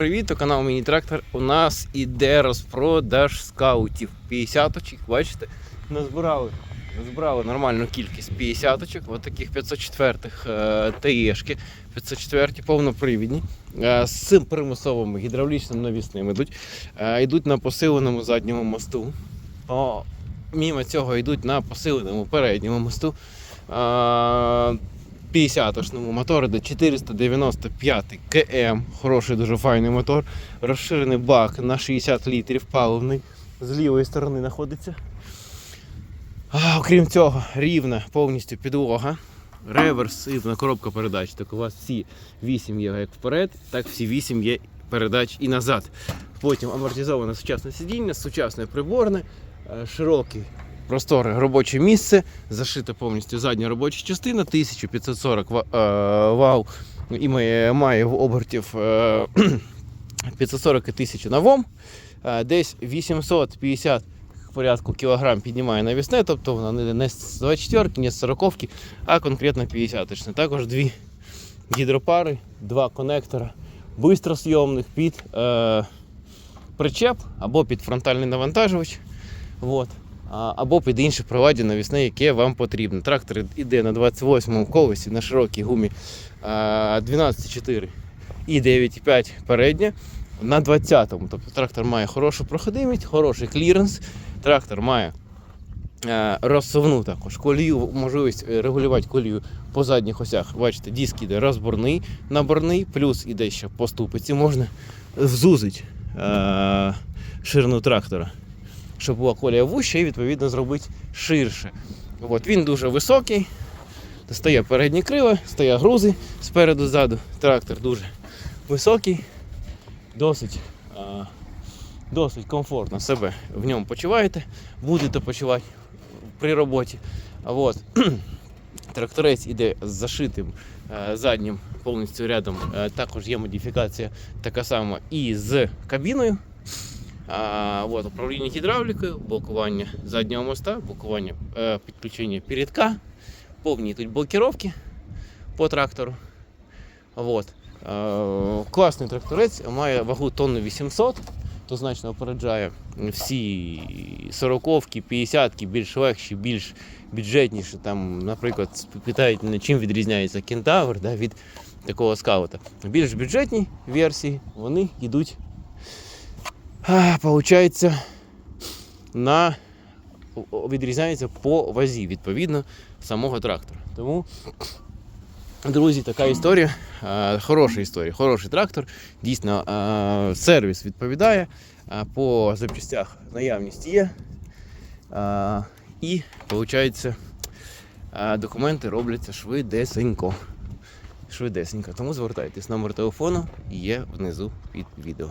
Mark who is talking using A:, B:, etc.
A: Привіт, то канал Міні Трактор. У нас іде розпродаж скаутів. 50 очок, бачите? Назбирали, назбирали нормальну кількість 50 очок, от таких 504-х е, ТЕшки, 504 повнопривідні. Е, з цим примусовим гідравлічним навісним йдуть. Е, йдуть на посиленому задньому мосту. О, мімо цього йдуть на посиленому передньому мосту. Е, 50-шному мотор іде 495 КМ, хороший дуже файний мотор, розширений бак на 60 літрів паливний, з лівої сторони знаходиться. А, окрім цього, рівна повністю підлога, реверсивна коробка передач. Так у вас всі 8 є як вперед, так всі 8 є передач і назад. Потім амортизоване сучасне сидіння, сучасне приборне, е, широкий просторе робоче місце, зашита повністю задня робоча частина, 1540 ва- е, і має, в обертів е, 540 і 1000 на ВОМ. Е, Десь 850 порядку кілограм піднімає навісне, тобто вона не- з 24, не з 40, а конкретно 50 Також дві гідропари, два конектора бистросйомних під е, причеп або під фронтальний навантажувач. Вот або під інше проваді навісне, яке вам потрібно. Трактор іде на 28-му колесі на широкій гумі 12,4 і 9,5 переднє на 20-му. Тобто трактор має хорошу проходимість, хороший кліренс. Трактор має е, розсувну також колію, можливість е, регулювати колію по задніх осях. Бачите, диск іде розборний, наборний, плюс іде ще по ступиці. Можна взузити е, ширину трактора щоб була колія вуща і відповідно зробити ширше. От, він дуже високий, стає передні крила, стає грузи спереду ззаду. Трактор дуже високий, досить, а, досить комфортно себе в ньому почуваєте, будете почувати при роботі. От, тракторець іде з зашитим е, заднім повністю рядом. Е, також є модифікація така сама і з кабіною. А, от, управління гідравлікою, блокування заднього моста, блокування е, підключення передка, повні тут блокировки по трактору. От. Е, класний тракторець, має вагу тонну 800, то значно опереджає всі 40-ки, 50-ки, більш легші, більш бюджетніші. Там, наприклад, питають, чим відрізняється кентавр да, від такого скаута. Більш бюджетні версії вони йдуть Получається, на відрізняється по вазі, відповідно, самого трактора. Тому, друзі, така історія. Хороша історія, хороший трактор. Дійсно, сервіс відповідає. По запчастях наявність є. І, виходить, документи робляться швидесенько. Швидесенько. Тому звертайтесь, номер телефону є внизу під відео.